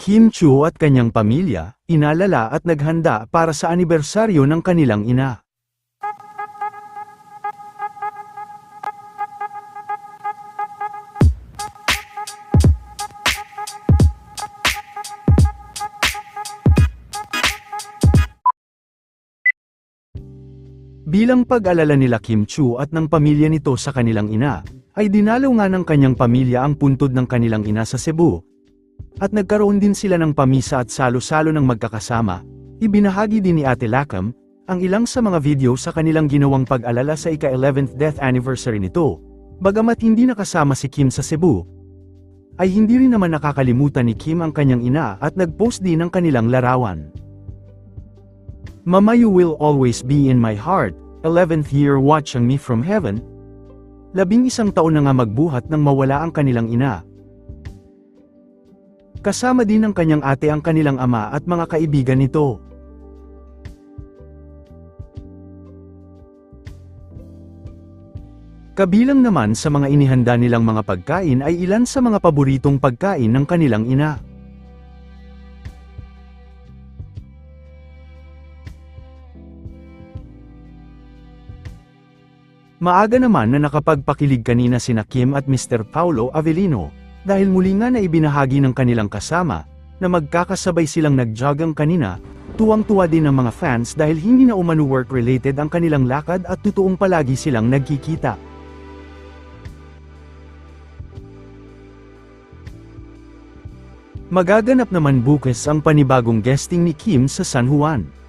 Kim Chu at kanyang pamilya, inalala at naghanda para sa anibersaryo ng kanilang ina. Bilang pag-alala nila Kim Chu at ng pamilya nito sa kanilang ina, ay dinalaw nga ng kanyang pamilya ang puntod ng kanilang ina sa Cebu. At nagkaroon din sila ng pamisa at salo-salo ng magkakasama. Ibinahagi din ni Ate Lakam, ang ilang sa mga video sa kanilang ginawang pag-alala sa ika-11th death anniversary nito. Bagamat hindi nakasama si Kim sa Cebu, ay hindi rin naman nakakalimutan ni Kim ang kanyang ina at nag-post din ng kanilang larawan. Mama you will always be in my heart, 11th year watching me from heaven. Labing isang taon na nga magbuhat nang mawala ang kanilang ina. Kasama din ng kanyang ate ang kanilang ama at mga kaibigan nito. Kabilang naman sa mga inihanda nilang mga pagkain ay ilan sa mga paboritong pagkain ng kanilang ina. Maaga naman na nakapagpakilig kanina sina Kim at Mr. Paulo Avellino, dahil muli nga na ibinahagi ng kanilang kasama, na magkakasabay silang nagjogang kanina, tuwang-tuwa din ang mga fans dahil hindi na umano work-related ang kanilang lakad at totoong palagi silang nagkikita. Magaganap naman bukas ang panibagong guesting ni Kim sa San Juan.